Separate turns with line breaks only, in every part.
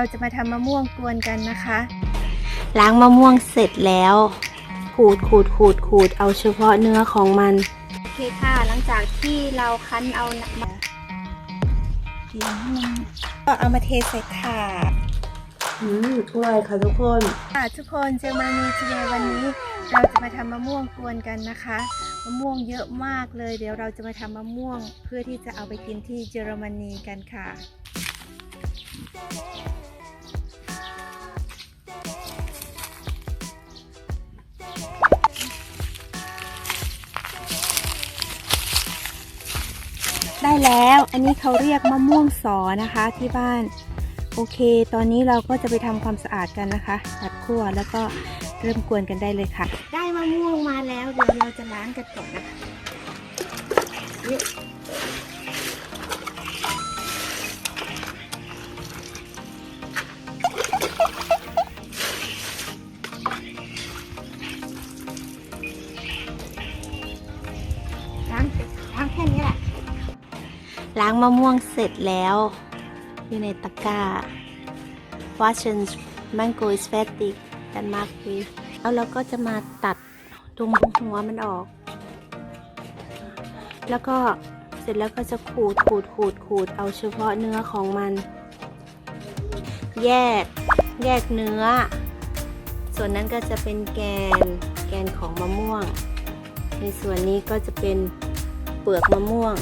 เราจะมาทำมะม่วงกวนกันนะคะ
ล้างมะม่วงเสร็จแล้ว ขูดขูดขูดขูดเอาเฉพาะเนื้อของมัน
โอเคค่ะ หลังจากที่เราคั้นเอาน้ำก็เอามาเทใส่ถาด
อืมอร่อยค่ะทุกคน
ค่ะทุกคนเจอมามีทีเดย์วันนี้ เราจะมาทำมะม่วงกวนกันนะคะมะม่วงเยอะมากเลย เดี๋ยวเราจะมาทำมะม่วง เพื่อที่จะเอาไปกินที่เยอรมนีกันค่ะ ได้แล้วอันนี้เขาเรียกมะม่วงสอนะคะที่บ้าน โอเค ตอนนี้เราก็จะไปทำความสะอาดกันนะคะตัดขั้วแล้วก็เริ่มกวนกันได้เลยค่ะ ได้มะม่วงมาแล้วเดี๋ยวเราจะล้างกันก่อนนะคะ ล้าง
มะม่วงเสร็จแล้วอยู่ในตะกร้า Waschen mango is fertig dann mag ich แล้วเราก็จะมาตัดตรงหัวมันออก แล้วก็เสร็จแล้วก็จะขูดขูดขูดขูดเอาเฉพาะเนื้อของมัน แยกแยกเนื้อ ส่วนนั้นก็จะเป็นแกนแกนของมะม่วง ในส่วนนี้ก็จะเป็นเปลือกมะม่วง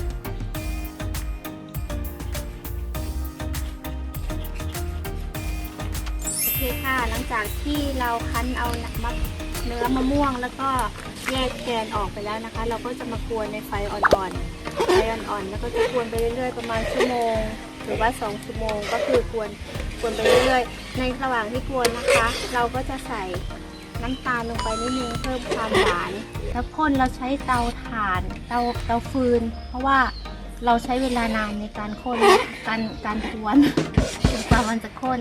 คค่ะ หลังจากที่เราคั้นเอามะเนื้อมะม่วง แล้วก็แยกแกนออกไปแล้วนะคะ เราก็จะมากวนในไฟอ่อนๆ ไฟอ่อนๆ แล้วก็จะกวนไปเรื่อยๆ ประมาณชั่วโมง หรือว่า 2 ชั่วโมง ก็คือกวนกวนไปเรื่อยๆ ในระหว่างที่กวนนะคะ เราก็จะใส่น้ำตาลลงไปนิดนึงเพิ่มความหวาน แล้วคนเราใช้เตาถ่าน เตาเตาฟืน เพราะว่าเราใช้เวลานานในการคนการการกวนจนกว่ามันจะข้น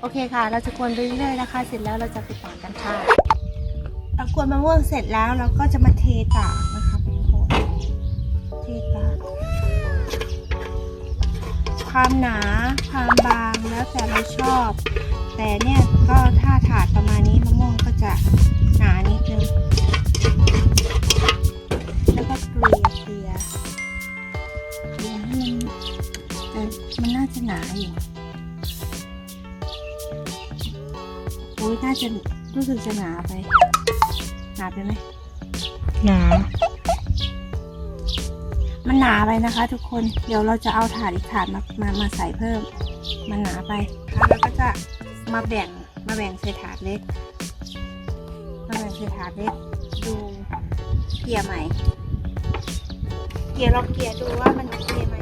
โอเคค่ะ เราจะกวนไปเรื่อยๆนะคะ เสร็จแล้วเราจะไปตากกันค่ะเรากวนมะม่วงเสร็จแล้วเราก็จะมาเทตากนะคะทุกคนเทตากความหนาความบางแล้วแต่เราชอบ แต่เนี่ยก็ถ้าถาดประมาณนี้มะม่วงก็จะหนานิดนึงแล้วก็เกลี่ยเกลี่ยเกลี่ยให้มันเออมันน่าจะหนาอยู่ อ้ยน่าจะรู้สึกจะหนาไป หนาไปไหม
หนา
มันหนาไปนะคะ ทุกคน เดี๋ยวเราจะเอาถาดอีกถาดมามามาใส่เพิ่ม มันหนาไปแล้วเราก็จะมาแบ่งมาแบ่งใส่ถาดเล็ก มาแบ่งใส่ถาดเล็ก ดูเกลี่ยใหม่ เกลี่ยลองเกลี่ยดูว่ามันโอเคไหม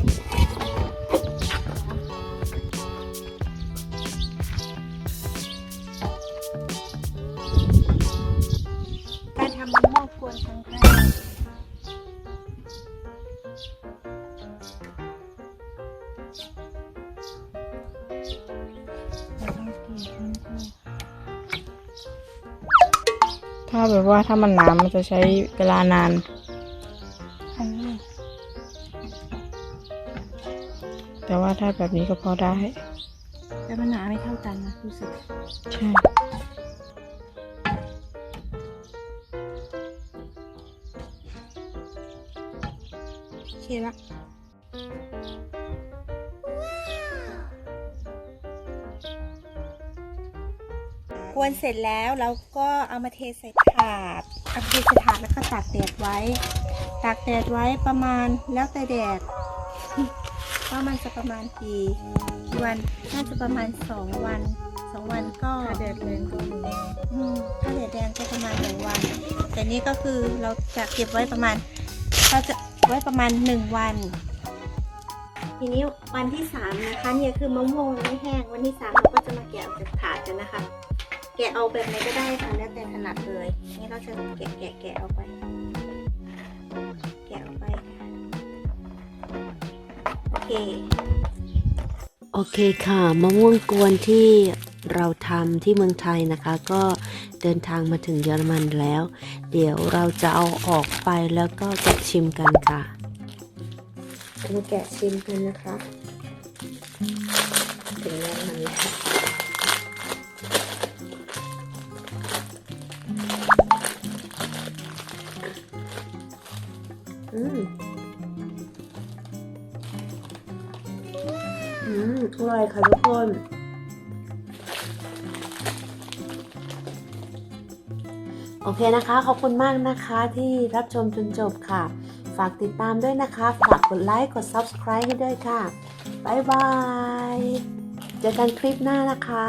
ถ้าแบบว่าถ้ามันหนามันจะใช้เวลานาน
อันนี้
แต่ว่าถ้าแบบนี้ก็พอได้
แต่มันหนาไม่เท่ากันนะรู้สึก
ใช่
โอเคละ กวนเสร็จแล้วเราก็เอามาเทใส่ถาดเอาเทใส่ถาดแล้วก็ตากแดดไว้ ตากแดดไว้ประมาณแล้วแต่แดดว่ามันจะประมาณกี่กี่วันน่าจะประมาณสองวันสองวันก็
ถ้าแดดแรงก็มี
อืมถ้าแดดแดงก็ประมาณหนึ่งวัน แต่นี่ก็คือเราจะเก็บไว้ประมาณเราจะไว้ประมาณหนึ่งวัน ทีนี้วันที่สามนะคะเนี่ยคือมะม่วงไม่แห้งวันที่สามเราก็จะมาแกะออกจากถาดกันนะคะ แกะเอาแบบไหนก็ได้ค่ะแล้วแต่ถนัดเลย นี่เราจะแกะแกะแกะออกไป แกะออกไปค่ะโอเค
โอเคค่ะมะม่วงกวนที่เราทำที่เมืองไทยนะคะ ก็เดินทางมาถึงเยอรมันแล้ว เดี๋ยวเราจะเอาออกไปแล้วก็จะชิมกันค่ะมาแกะชิมกันนะคะ ถึงเนื้อมันแล้ว อืมอืมอร่อยค่ะทุกคนโอเคนะคะ ขอบคุณมากนะคะที่รับชมจนจบค่ะ ฝากติดตามด้วยนะคะ ฝากกดไลค์ กด Subscribe ให้ด้วยค่ะ บ๊ายบาย เจอกันคลิปหน้านะคะ